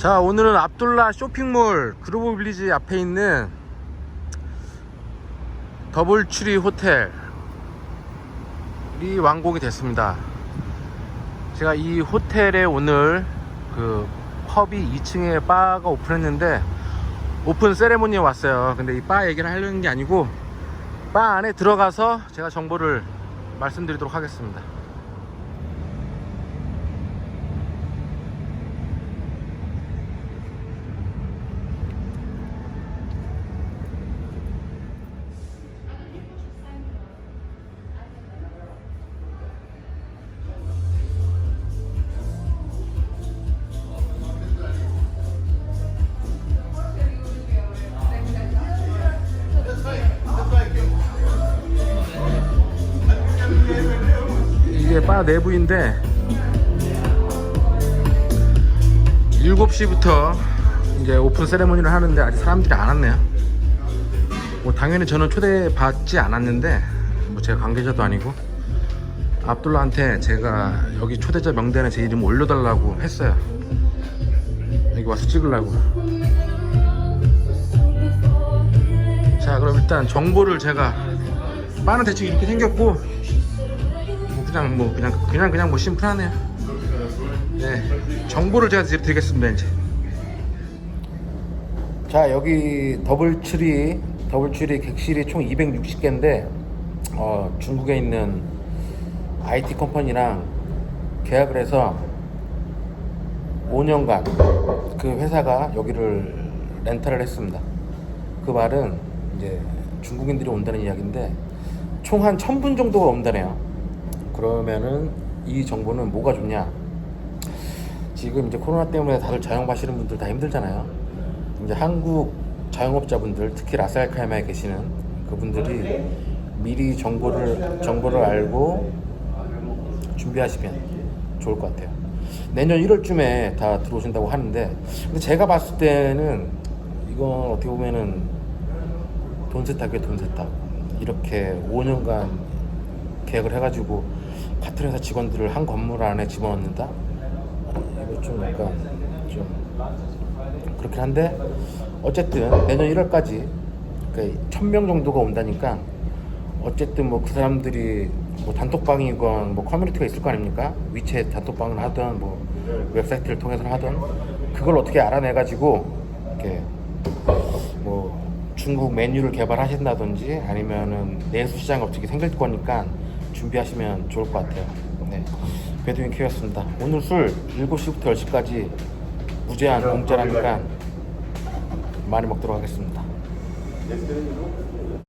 자 오늘은 압둘라 쇼핑몰 그로브 빌리지 앞에 있는 더블 추리 호텔이 완공이 됐습니다. 제가 이 호텔에 오늘 그 펍이 2층에 바가 오픈했는데 오픈 세레모니에 왔어요. 근데 이 바 얘기를 하려는 게 아니고 바 안에 들어가서 제가 정보를 말씀드리도록 하겠습니다 바 내부인데 7시부터 이제 오픈 세레모니를 하는데 아직 사람들이 안 왔네요. 뭐 당연히 저는 초대받지 않았는데 뭐 제가 관계자도 아니고 압둘라한테 제가 여기 초대자 명단에 제 이름 올려달라고 했어요. 여기 와서 찍으려고. 자 그럼 일단 정보를 제가 바는 대충 이렇게 생겼고 뭐 그냥 뭐 그냥 그냥 그냥 뭐 심플하네요. 네 정보를 제가 드리겠습니다 이제. 자 여기 더블 추리 더블 추리 객실이 총 260개인데 어, 중국에 있는 IT 컴퍼니랑 계약을 해서 5년간 그 회사가 여기를 렌탈을 했습니다. 그 말은 이제 중국인들이 온다는 이야기인데 총 한 1000분 정도가 온다네요. 그러면은 이 정보는 뭐가 좋냐? 지금 이제 코로나 때문에 다들 자영업 하시는 분들 다 힘들잖아요. 이제 한국 자영업자분들 특히 라스알카이마에 계시는 그분들이 미리 정보를 정보를 알고 준비하시면 좋을 것 같아요. 내년 1월쯤에 다 들어오신다고 하는데 근데 제가 봤을 때는 이건 어떻게 보면은 돈 세탁이에요 돈 세탁 이렇게 5년간 계획을 해가지고 같은 회사 직원들을 한 건물 안에 집어넣는다? 이거 좀 약간 좀 그렇긴 한데 어쨌든 내년 1월까지 그러니까 1000명 정도가 온다니까 어쨌든 뭐 그 사람들이 뭐 단톡방이건 뭐 커뮤니티가 있을 거 아닙니까? 위챗 단톡방을 하든 뭐 웹사이트를 통해서 하든 그걸 어떻게 알아내가지고 이렇게 뭐 중국 메뉴를 개발하신다든지 아니면은 내수 시장 어떻게 생길 거니까 준비하시면 좋을 것 같아요. 네. 배드윈 키였습니다. 오늘 술 7시부터 10시까지 무제한 공짜라니까 많이 먹도록 하겠습니다.